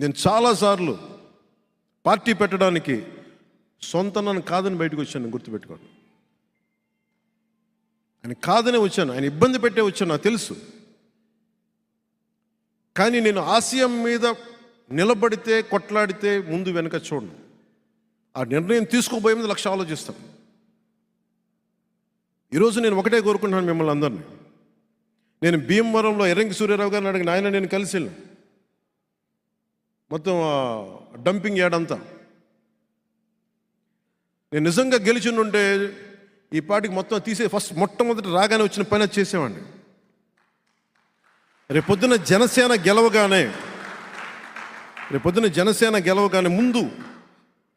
నేను చాలాసార్లు పార్టీ పెట్టడానికి సొంత నన్ను కాదని బయటకు వచ్చాను గుర్తుపెట్టుకోండి ఆయన కాదనే వచ్చాను ఆయన ఇబ్బంది పెట్టే వచ్చాను నాకు తెలుసు. కానీ నేను ఆశయం మీద నిలబడితే కొట్లాడితే ముందు వెనక చూడను. ఆ నిర్ణయం తీసుకోబోయే ముందు లక్ష ఆలోచిస్తాను. ఈరోజు నేను ఒకటే కోరుకుంటున్నాను మిమ్మల్ని అందరినీ. నేను భీమవరంలో ఎరంగి సూర్యరావు గారిని అడిగిన ఆయన నేను కలిసి వెళ్ళాను. మొత్తం డంపింగ్ యార్డ్ అంతా. నేను నిజంగా గెలిచినుంటే ఈ పాటికి మొత్తం తీసే ఫస్ట్ మొట్టమొదటి రాగానే వచ్చిన పని అది చేసేవాడిని. రేపొద్దున జనసేన గెలవగానే రేపొద్దున జనసేన గెలవగానే ముందు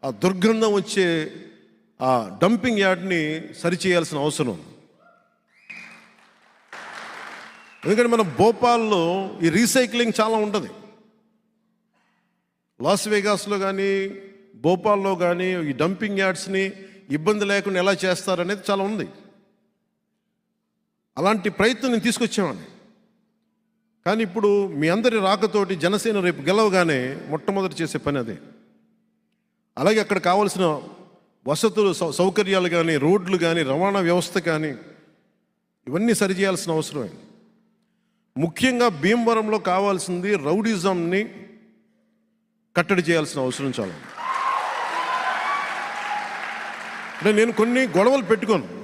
ఆ దుర్గంధం వచ్చే ఆ డంపింగ్ యార్డ్ని సరిచేయాల్సిన అవసరం ఎందుకంటే మన భోపాల్లో ఈ రీసైక్లింగ్ చాలా ఉంటుంది. లాస్ వేగాస్లో కానీ భోపాల్లో కానీ ఈ డంపింగ్ యార్డ్స్ని ఇబ్బంది లేకుండా ఎలా చేస్తారనేది చాలా ఉంది. అలాంటి ప్రయత్నం నేను తీసుకొచ్చేవాడిని. కానీ ఇప్పుడు మీ అందరి రాకతోటి జనసేన రేపు గెలవగానే మొట్టమొదటి చేసే పని అదే. అలాగే అక్కడ కావలసిన వసతులు సౌ- సౌకర్యాలు కానీ రోడ్లు కానీ రవాణా వ్యవస్థ కానీ ఇవన్నీ సరిచేయాల్సిన అవసరమే ముఖ్యంగా భీమవరంలో కావాల్సింది రౌడిజంని కట్టడి చేయాల్సిన అవసరం చాలా అంటే నేను కొన్ని గొడవలు పెట్టుకోను.